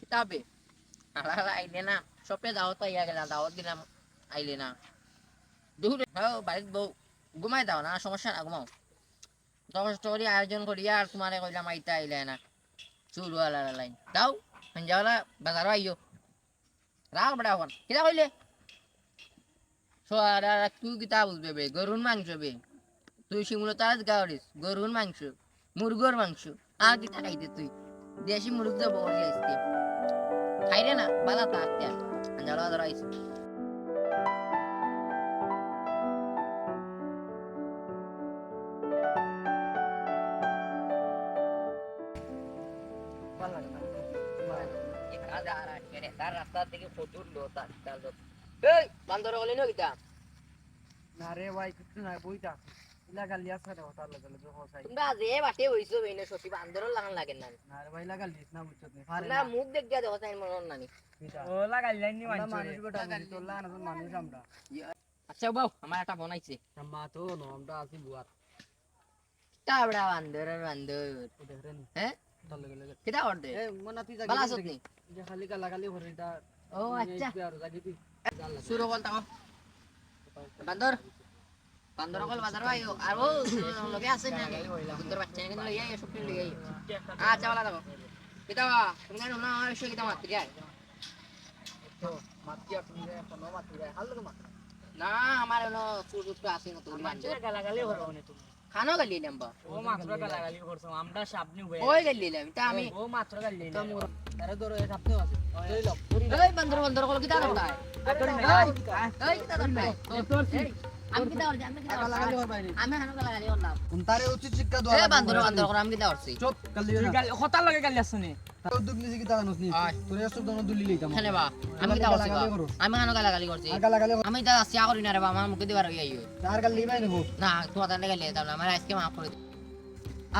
কিতাবে আলাদা আইলে না। সপে দাওয়াত পাইয়া গেলা দাওয়াত দিলাম আইলে না। দুহুরে হ্যাঁ বাড়িতে বউ ঘুমাই দাও না, সমস্যা না ঘুমাও। কষ্ট করি আয়োজন করি আর তোমারে কইলাম, আইতা আইলে না। চুলওয়ালা লাইন। দাও সন্ধ্যাবেলা বাজারও আইও রাখ বেড়া এখন। কিতা কইলে সোয়ার আর তুই কিতা বুঝবে বে? গরুর মাংস বে? তুই শিমুলো তাজ গাওয়ারিস গরুর মাংস, মুরগোর মাংস। আর কিতা খাইতে তুই? দেশি মুরগ যাব আইসতে খাইরে না, বালা তা আজকে সন্ধ্যাবেলা বাজারও আইসি রাস্তা থেকে প্রচুর লোক লোক। এই বান্দর বলে নো কিতা না রে ভাই কিছু নাই বইটা ইলাগা লিয়াস না হতা লাগে লাগে হসাই তোমরা যে বাটে হইছো বেনে সচিব বান্দর লাগান লাগে না। না রে ভাই লাগা লিস না বুঝছত নি পারে মুখ দেখ দিয়া দেখো তাই মন নানি ও লাগা লাইনি মানুষ মানুষ গোটা তো লান মানুষ আমরা। আচ্ছা বাউ আমার একটা বানাইছে মা তো নো আমরা আছি বুয়ার। তাবড়া বান্দর বান্দর? দেখরেন হ্যাঁ দল লাগে লাগে। কিতা করতে এ তুই বালা জাগি যে খালি গালা গালি হরে দা ও আচ্ছা আর জাগি তুই শুরু কল তাকো বান্দর বান্দর কল বাজার আইও আর ও লগে আছে না বান্দর বাচ্চা কিন্তু লই আইও সব লই আইও আচ্ছা বালা তাকো কিতা তুমি জানো না আমার বিষয় কিতা মাত্র যায় তো মাতিয়া তুমি রে কোন মাতি রে হাল লাগে মাতি না আমার হলো সুযোগ আছে না তুমি মানছো গালা গালি হরে তুমি খানো গালি নাম্বা ও মাত্র গালা গালি করছ আমরা সাবনি হয়ে ওই গালি নিলাম তা আমি ও মাত্র গালি না আরে ধরো এ সাপনে আছে এই লক এই বান্দর বান্দর কল তারে না তার কি তারা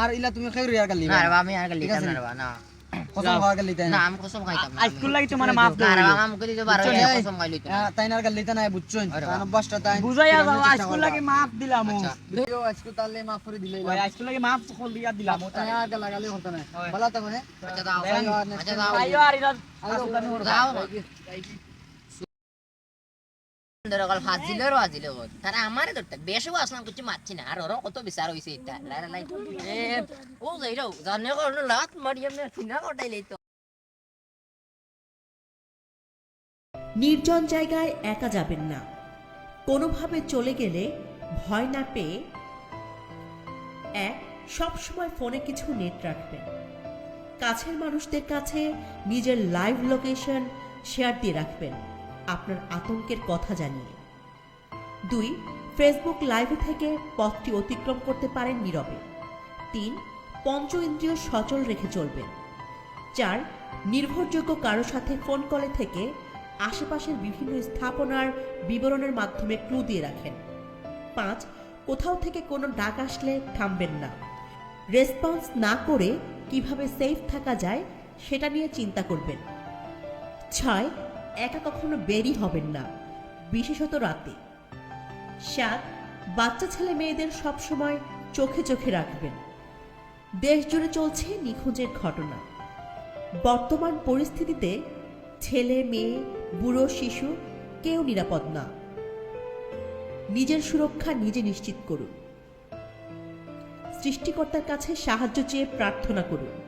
আর ইলা তুমি খাই আর গালি না আমি আর গালি না। কসম খাওয়া গালি তাই না আমি কসম খাইতাম না আজকুল লাগি তোমার মাফ না রে আমার মুখে দিতে পারো না? কসম খাইলি তো। তাই না গালি তা নাই বুঝছুন আরে তার অভ্যাসটা তাই বুঝাইয়া যাও আজকুল লাগি মাফ দিলাম আচ্ছা। মাফ করে দিলে আজকুল লাগি মাফ কল দিয়া দিলাম আর গালা হতো না। ওই। তো মানে আচ্ছা দাও আইও আর next আচ্ছা দাও আইও আর ইরা নির্জন জায়গায় একা যাবেন না। কোনোভাবে চলে গেলে ভয় না পেয়ে এক, সবসময় ফোনে কিছু নেট রাখবেন। কাছের মানুষদের কাছে নিজের লাইভ লোকেশন শেয়ার দিয়ে রাখবেন। আপনার আতঙ্কের কথা জানিয়ে। দুই ফেসবুক লাইভে থেকে পথটি অতিক্রম করতে পারেন নীরবে। তিন, পঞ্চ ইন্দ্রিয় সচল রেখে চলবেন। চার, নির্ভরযোগ্য কারও সাথে ফোন কলে থেকে আশেপাশের বিভিন্ন স্থাপনার বিবরণের মাধ্যমে ক্লু দিয়ে রাখেন। পাঁচ, কোথাও থেকে কোনো ডাক আসলে থামবেন না। রেসপন্স না করে কীভাবে সেফ থাকা যায় সেটা নিয়ে চিন্তা করবেন। ছয় একা কখনো বেরি হবেন না, বিশেষত রাতে। সাত, বাচ্চা ছেলে মেয়েদের সবসময় চোখে চোখে রাখবেন। দেশ জুড়ে চলছে নিখোঁজের ঘটনা। বর্তমান পরিস্থিতিতে ছেলে, মেয়ে, বুড়ো, শিশু কেউ নিরাপদ না। নিজের সুরক্ষা নিজে নিশ্চিত করুন। সৃষ্টিকর্তার কাছে সাহায্য চেয়ে প্রার্থনা করুন।